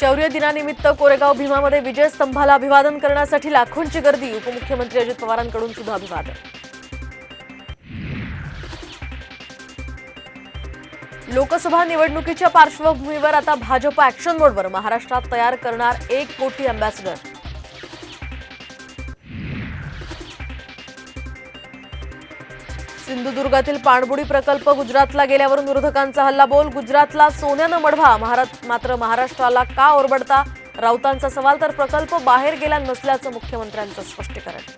शौर्य दिनानिमित्त कोरेगाव भीमामध्ये विजय स्तंभाला अभिवादन करण्यासाठी लाखोंची गर्दी. उपमुख्यमंत्री अजित पवारांकडून सुद्धा अभिवादन लोकसभा निवडणुकीच्या पार्श्वभूमीवर आता भाजप ऍक्शन मोडवर महाराष्ट्रात तयार करणार एक कोटी अँबॅसिडर सिंधुदुर्गातील पाणबुडी प्रकल्प गुजरातला गेल्यावरून विरोधकांचा हल्लाबोल गुजरातला सोन्यानं मढवा. महारात मात्र महाराष्ट्राला का ओरबडता? राऊतांचा सवाल तर प्रकल्प बाहेर गेला नसल्याचं मुख्यमंत्र्यांचं स्पष्टीकरण.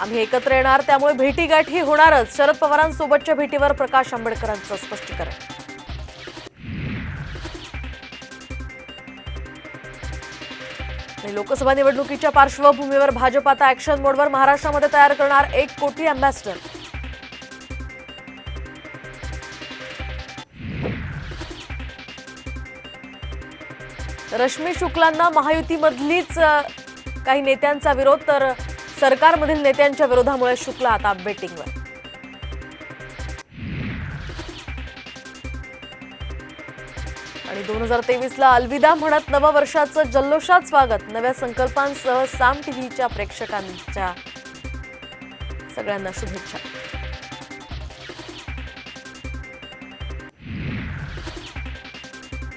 आम्ही एकत्र येणार त्यामुळे भेटीगाठी होणारच. शरद पवारांसोबतच्या भेटीवर प्रकाश आंबेडकरांचं स्पष्टीकरण. आणि लोकसभा निवडणुकीच्या पार्श्वभूमीवर भाजप आता ऍक्शन मोडवर महाराष्ट्रामध्ये तयार करणार एक कोटी अँबॅसिडर रश्मी शुक्लांना महायुतीमधलीच काही नेत्यांचा विरोध तर सरकारमधील नेत्यांच्या विरोधामुळे शुक्ला आता बेटिंगवर आणि दोन हजार तेवीसला अलविदा म्हणत नववर्षाचं जल्लोषात स्वागत. नव्या संकल्पांसह साम टीव्हीच्या प्रेक्षकांच्या सगळ्यांना शुभेच्छा.